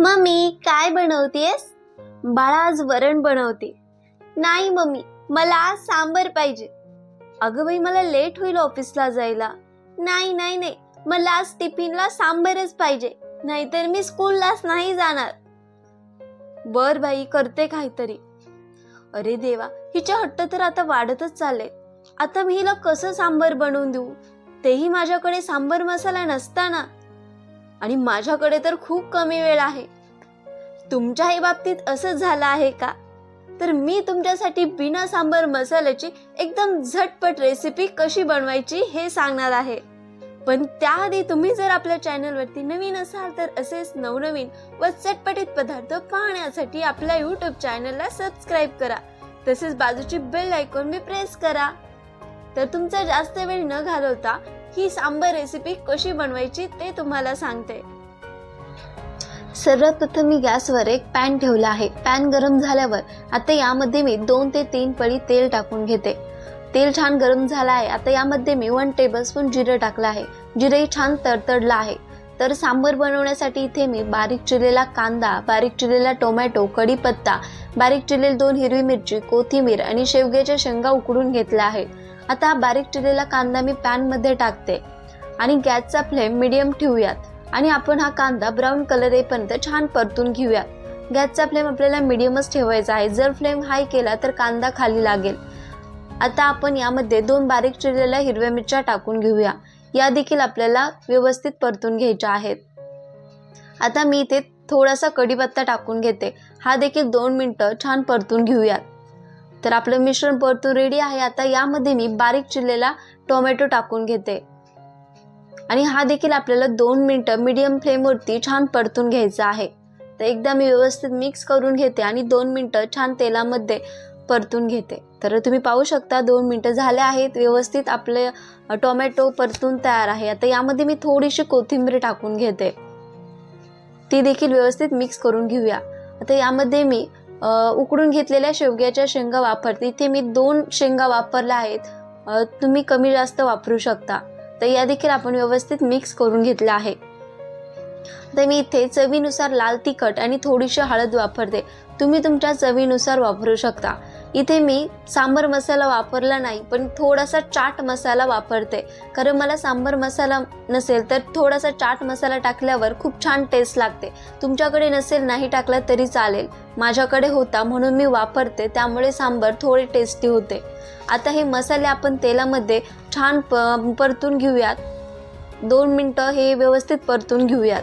Mummy काय बनवतेस? बाळा आज वरण बनवते. नाही मम्मी मला आज सांबर पाहिजे. अगं बाई मला लेट होईल ऑफिसला जायला. नाही नाही नाही मला आज टिफिनला सांबरच पाहिजे. नाहीतर मी स्कूललाच नाही जाणार. बर बाई करते काहीतरी. अरे देवा हिचे हट्ट तर आता वाढतच चालले. आता मी हिला कसं सांबर बनवून देऊ? तेही माझ्याकडे सांबर मसाला नसताना. आणि माझ्याकडे तर खूप कमी वेळ आहे. तुमच्याही बाबतीत असंच झालं आहे का? तर मी तुमच्यासाठी बिना सांबर मसाल्याची एकदम झटपट रेसिपी कशी बनवायची हे सांगणार आहे. पण त्याआधी तुम्ही जर आपल्या चॅनलवरती नवीन असाल तर असेच नवनवीन व चटपटीत पदार्थ पाहण्यासाठी आपल्या यूट्यूब चॅनलला सबस्क्राईब करा. तसेच बाजूची बेल आयकॉन मी प्रेस करा. तर तुमचा जास्त वेळ न घालवता ही सांबर रेसिपी कशी बनवायची ते तुम्हाला सांगते. सर्वप्रथम मी गॅसवर एक पॅन ठेवला आहे. पॅन गरम झाल्यावर आता यामध्ये मी दोन ते तीन पळी तेल टाकून घेते. तेल छान गरम झालं आहे. आता यामध्ये मी वन टेबलस्पून जिरं टाकलं आहे. जिरंही छान तडतडलं आहे. तर सांबर बनवण्यासाठी इथे मी बारीक चिरलेला कांदा बारीक चिरलेला टोमॅटो कढीपत्ता बारीक चिरलेली दोन हिरवी मिरची कोथिंबीर आणि शेवग्याच्या शेंगा उकडून घेतल्या आहे आता हा बारीक चिरलेला कांदा मी पॅनमध्ये टाकते. आणि गॅसचा फ्लेम मिडियम ठेवूयात. आणि आपण हा कांदा ब्राऊन कलर येईपर्यंत छान परतून घेऊयात. गॅसचा फ्लेम आपल्याला मिडियमच ठेवायचा आहे. जर फ्लेम हाय केला तर कांदा खाली लागेल. आता आपण यामध्ये दोन बारीक चिरलेल्या हिरव्या मिरच्या टाकून घेऊया. या देखील आपल्याला व्यवस्थित परतून घ्यायच्या आहेत. आता मी इथे थोडासा कढीपत्ता टाकून घेते. हा देखील दोन मिनटं छान परतून घेऊयात. तर आपलं मिश्रण परतून रेडी आहे. आता यामध्ये मी बारीक चिरलेला टोमॅटो टाकून घेते. आणि हा देखील आपल्याला दोन मिनटं मीडियम फ्लेमवरती छान परतून घ्यायचा आहे. तर एकदा मी व्यवस्थित मिक्स करून घेते आणि दोन मिनटं छान तेलामध्ये परतून घेते. तर तुम्ही पाहू शकता दोन मिनटं झाले आहेत. व्यवस्थित आपले टोमॅटो परतून तयार आहे. आता यामध्ये मी थोडीशी कोथिंबीर टाकून घेते. ती देखील व्यवस्थित मिक्स करून घेऊया. आता यामध्ये मी उकडून घेतलेल्या शेवग्याच्या शेंगा वापरते. इथे मी दोन शेंगा वापरल्या आहेत. तुम्ही कमी जास्त वापरू शकता. तर या देखील आपण व्यवस्थित मिक्स करून घेतलं आहे. तर मी इथे चवीनुसार लाल तिखट आणि थोडीशी हळद वापरते. तुम्ही तुमच्या चवीनुसार वापरू शकता. इथे मी सांबर मसाला वापरला नाही पण थोडासा चाट मसाला वापरते. कारण मला सांबर मसाला नसेल तर थोडासा चाट मसाला टाकल्यावर खूप छान टेस्ट लागते. तुमच्याकडे नसेल नाही टाकला तरी चालेल. माझ्याकडे होता म्हणून मी वापरते त्यामुळे सांबर थोडे टेस्टी होते. आता हे मसाले आपण तेलामध्ये छान प परतून घेऊयात. दोन मिनटं हे व्यवस्थित परतून घेऊयात.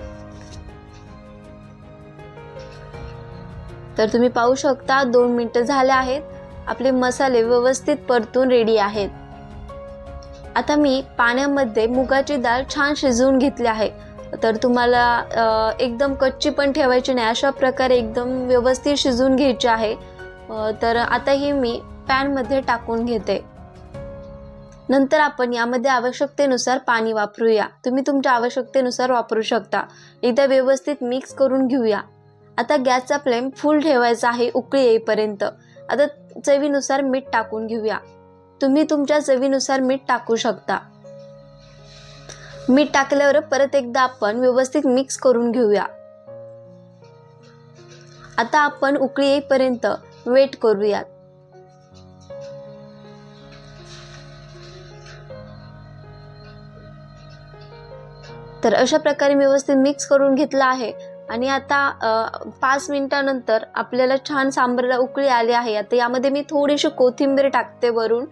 तर तुम्ही पाहू शकता दोन मिनटं झाले आहेत. आपले मसाले व्यवस्थित परतून रेडी आहेत. आता मी पाण्यामध्ये मुगाची डाळ छान शिजवून घेतली आहे. तर तुम्हाला एकदम कच्ची पण ठेवायची नाही अशा प्रकारे एकदम व्यवस्थित शिजवून घ्यायची आहे. तर आता ही मी पॅनमध्ये टाकून घेते. नंतर आपण यामध्ये आवश्यकतेनुसार पाणी वापरूया. तुम्ही तुमच्या आवश्यकतेनुसार वापरू शकता. एकदा व्यवस्थित मिक्स करून घेऊया. आता गॅसचा फ्लेम फुल ठेवायचा आहे उकळी येईपर्यंत. आता चवीनुसार मीठ टाकून घेऊया. तुम्ही तुमच्या चवीनुसार मीठ टाकू शकता. मीठ टाकल्यावर परत एकदा आपण व्यवस्थित मिक्स करून घेऊया. आता आपण उकळी येईपर्यंत वेट करूयात. तर अशा प्रकारे व्यवस्थित मिक्स करून घेतलं आहे. आणि आता पाच मिनिटानंतर आपल्याला छान सांबरला उकळी आली आहे. आता यामध्ये मी थोडीशी कोथिंबीर टाकते वरून.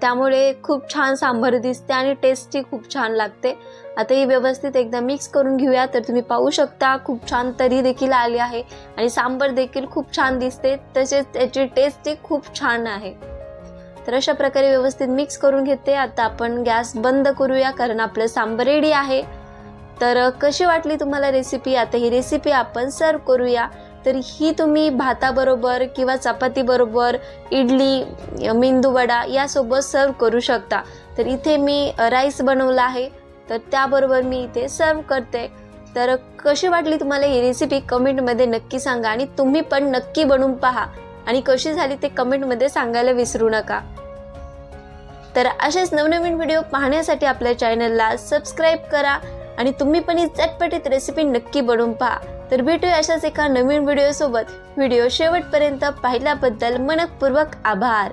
त्यामुळे खूप छान सांबर दिसते आणि टेस्टी खूप छान लागते. आता ही व्यवस्थित एकदा मिक्स करून घेऊया तर तुम्ही पाहू शकता खूप छान तरी देखील आली आहे. आणि सांबर देखील खूप छान दिसते तसेच त्याची टेस्टही खूप छान आहे. तर अशा प्रकारे व्यवस्थित मिक्स करून घेते. आता आपण गॅस बंद करूया कारण आपलं सांबर रेडी आहे. तर कशी वाटली तुम्हाला रेसिपी आता ही रेसिपी आपण सर्व करूया. तर ही तुम्ही भाताबरोबर किंवा चपातीबरोबर इडली मेंदूवडा यासोबत सर्व करू शकता. तर इथे मी राईस बनवला आहे. तर त्याबरोबर मी इथे सर्व करते. तर कशी वाटली तुम्हाला ही रेसिपी कमेंटमध्ये नक्की सांगा आणि तुम्ही पण नक्की बनवून पहा. आणि कशी झाली ते कमेंटमध्ये सांगायला विसरू नका. तर असेच नवनवीन व्हिडिओ पाहण्यासाठी आपल्या चॅनलला सबस्क्राईब करा. आणि तुम्ही पण ही चटपटीत रेसिपी नक्की बनवून पहा. तर भेटूया अशाच एका नवीन व्हिडिओसोबत व्हिडिओ शेवटपर्यंत पाहिल्याबद्दल मनपूर्वक आभार.